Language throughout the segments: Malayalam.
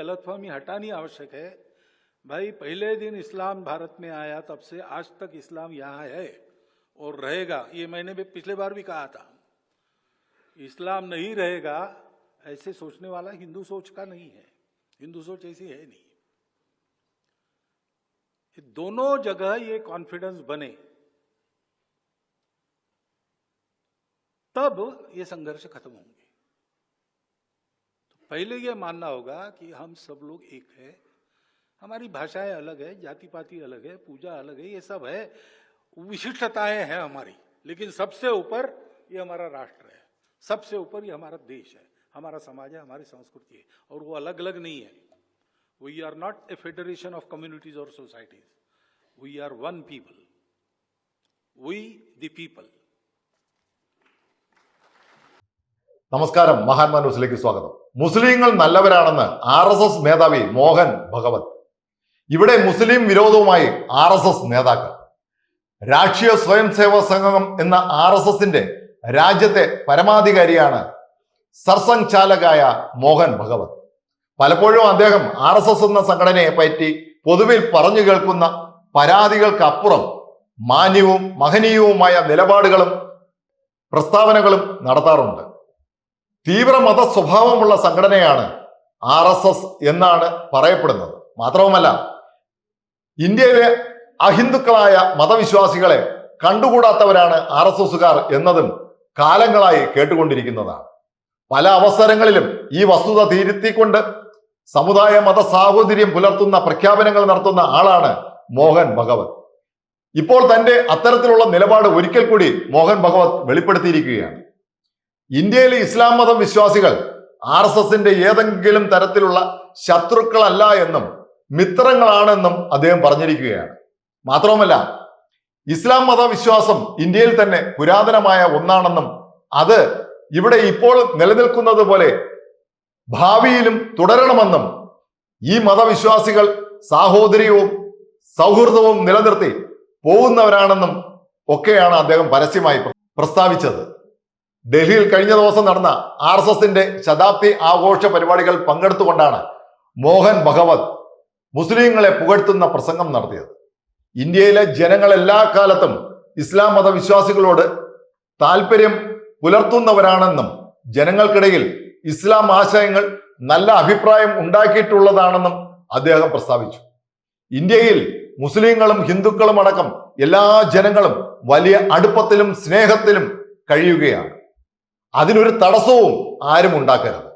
गलतफहमी हटानी आवश्यक है। भाई, पहले दिन इस्लाम भारत में आया, तब से आज तक इस्लाम यहाँ है और रहेगा। ये मैंने भी पिछले बार भी कहा था। इस्लाम नहीं रहेगा, ऐसे सोचने वाला हिंदू सोच का नहीं है। हिंदू सोच ऐसी है नहीं। दोनों जगह ये कॉन्फिडेंस बने। तब ये संघर्ष खत्म होंगे। पहले ये मानना होगा कि हम सब लोग एक है। हमारी भाषाएँ अलग है जाति पाति अलग है, पूजा अलग है, ये सब है। विशिष्टताएँ हैं हमारी, लेकिन सबसे ऊपर ये हमारा राष्ट्र है। सबसे ऊपर ये हमारा देश है। हमारा समाज है, हमारी संस्कृति है, और वो अलग अलग नहीं है। We are not a federation of communities और societies we are one people we the people നമസ്കാരം. മഹാന്മാ ന്യൂസിലേക്ക് സ്വാഗതം. മുസ്ലിങ്ങൾ നല്ലവരാണെന്ന് ആർ എസ് എസ് മേധാവി മോഹൻ ഭഗവത്. ഇവിടെ മുസ്ലിം വിരോധവുമായി ആർ എസ് എസ് നേതാക്കൾ. രാഷ്ട്രീയ സ്വയം സേവക സംഘം എന്ന ആർ എസ് എസിന്റെ രാജ്യത്തെ പരമാധികാരിയാണ് സർസംഘ് ചാലകായ മോഹൻ ഭഗവത്. പലപ്പോഴും അദ്ദേഹം ആർ എസ് എസ് എന്ന സംഘടനയെ പറ്റി പൊതുവിൽ പറഞ്ഞു കേൾക്കുന്ന പരാതികൾക്കപ്പുറം മാന്യവും മഹനീയവുമായ നിലപാടുകളും പ്രസ്താവനകളും നടത്താറുണ്ട്. തീവ്ര മത സ്വഭാവമുള്ള സംഘടനയാണ് ആർ എസ് എസ് എന്നാണ് പറയപ്പെടുന്നത്. മാത്രവുമല്ല ഇന്ത്യയിലെ അഹിന്ദുക്കളായ മതവിശ്വാസികളെ കണ്ടുകൂടാത്തവരാണ് ആർ എസ് എസുകാർ എന്നതും കാലങ്ങളായി കേട്ടുകൊണ്ടിരിക്കുന്നതാണ്. പല അവസരങ്ങളിലും ഈ വസ്തുത തിരുത്തിക്കൊണ്ട് സമുദായ മത സാഹോദര്യം പുലർത്തുന്ന പ്രഖ്യാപനങ്ങൾ നടത്തുന്ന ആളാണ് മോഹൻ ഭഗവത്. ഇപ്പോൾ തന്റെ അത്തരത്തിലുള്ള നിലപാട് ഒരിക്കൽ കൂടി മോഹൻ ഭഗവത് വെളിപ്പെടുത്തിയിരിക്കുകയാണ്. ഇന്ത്യയിലെ ഇസ്ലാം മതം വിശ്വാസികൾ ആർ എസ് എസിന്റെ ഏതെങ്കിലും തരത്തിലുള്ള ശത്രുക്കളല്ല എന്നും മിത്രങ്ങളാണെന്നും അദ്ദേഹം പറഞ്ഞിരിക്കുകയാണ്. മാത്രവുമല്ല ഇസ്ലാം മതവിശ്വാസം ഇന്ത്യയിൽ തന്നെ പുരാതനമായ ഒന്നാണെന്നും അത് ഇവിടെ ഇപ്പോൾ നിലനിൽക്കുന്നത് പോലെ ഭാവിയിലും തുടരണമെന്നും ഈ മതവിശ്വാസികൾ സാഹോദര്യവും സൗഹൃദവും നിലനിർത്തി പോകുന്നവരാണെന്നും ഒക്കെയാണ് അദ്ദേഹം പരസ്യമായി പ്രസ്താവിച്ചത്. ഡൽഹിയിൽ കഴിഞ്ഞ ദിവസം നടന്ന ആർ എസ് എസിന്റെ ശതാബ്ദി ആഘോഷ പരിപാടികൾ പങ്കെടുത്തുകൊണ്ടാണ് മോഹൻ ഭഗവത് മുസ്ലിങ്ങളെ പുകഴ്ത്തുന്ന പ്രസംഗം നടത്തിയത്. ഇന്ത്യയിലെ ജനങ്ങൾ എല്ലാ കാലത്തും ഇസ്ലാം മതവിശ്വാസികളോട് താല്പര്യം പുലർത്തുന്നവരാണെന്നും ജനങ്ങൾക്കിടയിൽ ഇസ്ലാം ആശയങ്ങൾ നല്ല അഭിപ്രായം ഉണ്ടാക്കിയിട്ടുള്ളതാണെന്നും അദ്ദേഹം പ്രസ്താവിച്ചു. ഇന്ത്യയിൽ മുസ്ലിങ്ങളും ഹിന്ദുക്കളും അടക്കം എല്ലാ ജനങ്ങളും വലിയ അടുപ്പത്തിലും സ്നേഹത്തിലും കഴിയുകയാണ്. അതിനൊരു തടസ്സവും ആരും ഉണ്ടാക്കരുത്.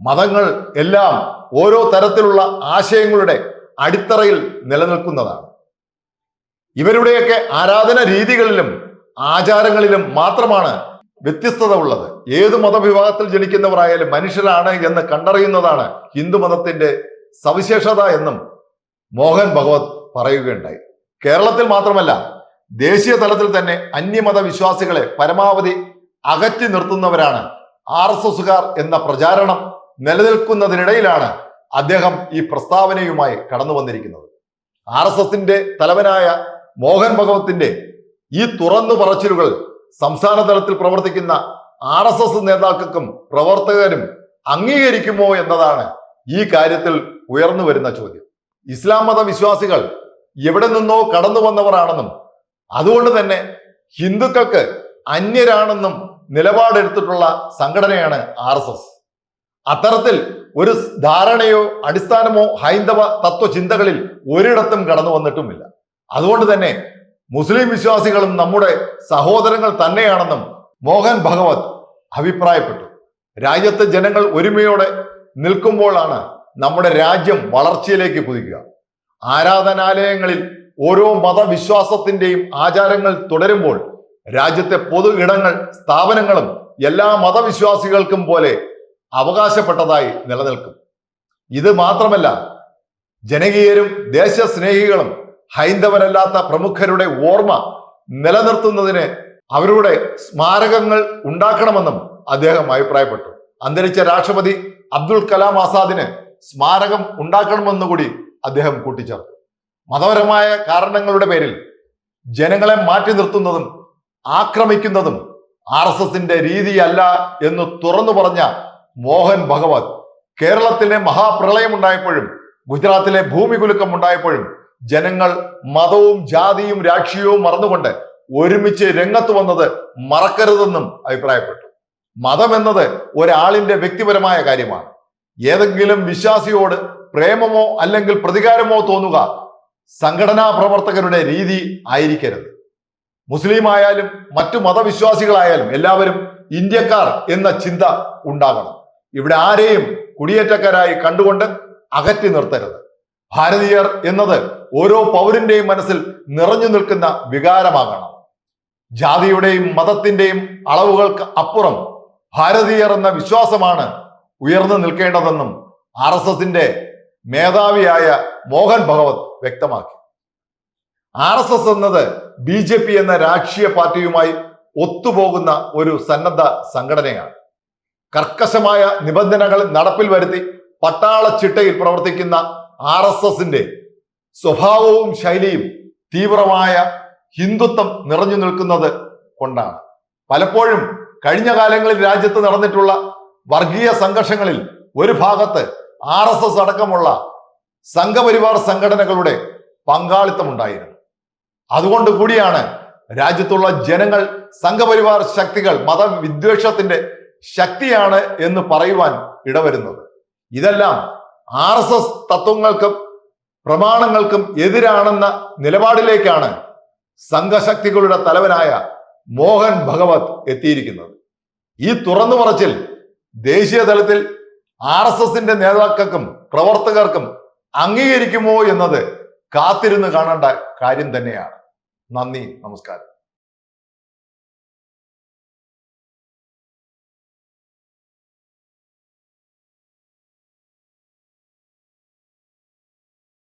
മതങ്ങൾ എല്ലാം ഓരോ തരത്തിലുള്ള ആശയങ്ങളുടെ അടിത്തറയിൽ നിലനിൽക്കുന്നതാണ്. ഇവരുടെയൊക്കെ ആരാധന രീതികളിലും ആചാരങ്ങളിലും മാത്രമാണ് വ്യത്യസ്തത ഉള്ളത്. ഏത് മതവിഭാഗത്തിൽ ജനിക്കുന്നവരായാലും മനുഷ്യരാണ് എന്ന് കണ്ടറിയുന്നതാണ് ഹിന്ദു മതത്തിന്റെ സവിശേഷത എന്നും മോഹൻ ഭഗവത് പറയുകയുണ്ടായി. കേരളത്തിൽ മാത്രമല്ല ദേശീയ തലത്തിൽ തന്നെ അന്യമത വിശ്വാസികളെ പരമാവധി അകറ്റി നിർത്തുന്നവരാണ് ആർ എസ് എസുകാർ എന്ന പ്രചാരണം നിലനിൽക്കുന്നതിനിടയിലാണ് അദ്ദേഹം ഈ പ്രസ്താവനയുമായി കടന്നു വന്നിരിക്കുന്നത്. ആർ എസ് എസിന്റെ തലവനായ മോഹൻ ഭഗവത്തിന്റെ ഈ തുറന്നു പറച്ചിലുകൾ സംസ്ഥാന തലത്തിൽ പ്രവർത്തിക്കുന്ന ആർ എസ് എസ് നേതാക്കൾക്കും പ്രവർത്തകരും അംഗീകരിക്കുമോ എന്നതാണ് ഈ കാര്യത്തിൽ ഉയർന്നു വരുന്ന ചോദ്യം. ഇസ്ലാം മത വിശ്വാസികൾ എവിടെ നിന്നോ കടന്നു വന്നവരാണെന്നും അതുകൊണ്ട് തന്നെ ഹിന്ദുക്കൾക്ക് അന്യരാണെന്നും നിലപാടെടുത്തിട്ടുള്ള സംഘടനയാണ് ആർ എസ് എസ്. അത്തരത്തിൽ ഒരു ധാരണയോ അടിസ്ഥാനമോ ഹൈന്ദവ തത്വചിന്തകളിൽ ഒരിടത്തും കടന്നു വന്നിട്ടുമില്ല. അതുകൊണ്ട് തന്നെ മുസ്ലിം വിശ്വാസികളും നമ്മുടെ സഹോദരങ്ങൾ തന്നെയാണെന്നും മോഹൻ ഭഗവത് അഭിപ്രായപ്പെട്ടു. രാജ്യത്തെ ജനങ്ങൾ ഒരുമയോടെ നിൽക്കുമ്പോഴാണ് നമ്മുടെ രാജ്യം വളർച്ചയിലേക്ക് കുതിക്കുക. ആരാധനാലയങ്ങളിൽ ഓരോ മതവിശ്വാസത്തിന്റെയും ആചാരങ്ങൾ തുടരുമ്പോൾ രാജ്യത്തെ പൊതു ഇടങ്ങൾ സ്ഥാപനങ്ങളും എല്ലാ മതവിശ്വാസികൾക്കും പോലെ അവകാശപ്പെട്ടതായി നിലനിൽക്കും. ഇത് മാത്രമല്ല ജനകീയരും ദേശസ്നേഹികളും ഹൈന്ദവരല്ലാത്ത പ്രമുഖരുടെ ഓർമ്മ നിലനിർത്തുന്നതിന് അവരുടെ സ്മാരകങ്ങൾ ഉണ്ടാക്കണമെന്നും അദ്ദേഹം അഭിപ്രായപ്പെട്ടു. അന്തരിച്ച രാഷ്ട്രപതി അബ്ദുൽ കലാം ആസാദിന് സ്മാരകം ഉണ്ടാക്കണമെന്നുകൂടി അദ്ദേഹം കൂട്ടിച്ചേർത്തു. മതപരമായ കാരണങ്ങളുടെ പേരിൽ ജനങ്ങളെ മാറ്റി നിർത്തുന്നതും ആക്രമിക്കുന്നതും ആർ എസ് എസിന്റെ രീതിയല്ല എന്ന് തുറന്നു പറഞ്ഞ മോഹൻ ഭഗവത് കേരളത്തിലെ മഹാപ്രളയം ഉണ്ടായപ്പോഴും ഗുജറാത്തിലെ ഭൂമികുലുക്കം ഉണ്ടായപ്പോഴും ജനങ്ങൾ മതവും ജാതിയും രാഷ്ട്രീയവും മറന്നുകൊണ്ട് ഒരുമിച്ച് രംഗത്ത് വന്നത് മറക്കരുതെന്നും അഭിപ്രായപ്പെട്ടു. മതം എന്നത് ഒരാളിന്റെ വ്യക്തിപരമായ കാര്യമാണ്. ഏതെങ്കിലും വിശ്വാസിയോട് പ്രേമമോ അല്ലെങ്കിൽ പ്രതികാരമോ തോന്നുക സംഘടനാ പ്രവർത്തകരുടെ രീതി ആയിരിക്കരുത്. മുസ്ലിം ആയാലും മറ്റു മതവിശ്വാസികളായാലും എല്ലാവരും ഇന്ത്യക്കാർ എന്ന ചിന്ത ഉണ്ടാകണം. ഇവിടെ ആരെയും കുടിയേറ്റക്കാരായി കണ്ടുകൊണ്ട് അകറ്റി നിർത്തരുത്. ഭാരതീയർ എന്നത് ഓരോ പൗരന്റെയും മനസ്സിൽ നിറഞ്ഞു നിൽക്കുന്ന വികാരമാകണം. ജാതിയുടെയും മതത്തിന്റെയും അളവുകൾക്ക് അപ്പുറം ഭാരതീയർ എന്ന വിശ്വാസമാണ് ഉയർന്നു നിൽക്കേണ്ടതെന്നും ആർ എസ് എസിന്റെ മേധാവിയായ മോഹൻ ഭഗവത് വ്യക്തമാക്കി. ആർ എസ് എസ് എന്നത് ബി ജെ പി എന്ന രാഷ്ട്രീയ പാർട്ടിയുമായി ഒത്തുപോകുന്ന ഒരു സന്നദ്ധ സംഘടനയാണ്. കർക്കശമായ നിബന്ധനകൾ നടപ്പിൽ വരുത്തി പട്ടാള ചിട്ടയിൽ പ്രവർത്തിക്കുന്ന ആർ എസ് എസിന്റെ സ്വഭാവവും ശൈലിയും തീവ്രമായ ഹിന്ദുത്വം നിറഞ്ഞു നിൽക്കുന്നത് കൊണ്ടാണ്. പലപ്പോഴും കഴിഞ്ഞ കാലങ്ങളിൽ രാജ്യത്ത് നടന്നിട്ടുള്ള വർഗീയ സംഘർഷങ്ങളിൽ ഒരു ഭാഗത്ത് ആർ അടക്കമുള്ള സംഘപരിവാർ സംഘടനകളുടെ പങ്കാളിത്തമുണ്ടായിരുന്നു. അതുകൊണ്ട് കൂടിയാണ് രാജ്യത്തുള്ള ജനങ്ങൾ സംഘപരിവാർ ശക്തികൾ മതവിദ്വേഷത്തിന്റെ ശക്തിയാണ് എന്ന് പറയുവാൻ ഇടവരുന്നത്. ഇതെല്ലാം ആർ എസ് എസ് തത്വങ്ങൾക്കും പ്രമാണങ്ങൾക്കും എതിരാണെന്ന നിലപാടിലേക്കാണ് സംഘശക്തികളുടെ തലവനായ മോഹൻ ഭഗവത് എത്തിയിരിക്കുന്നത്. ഈ തുറന്നു പറച്ചിൽ ദേശീയ തലത്തിൽ ആർ എസ് എസിന്റെ നേതാക്കൾക്കും പ്രവർത്തകർക്കും അംഗീകരിക്കുമോ എന്നത് കാത്തിരുന്ന് കാണേണ്ട കാര്യം തന്നെയാണ്. നന്ദി നമസ്കാരം.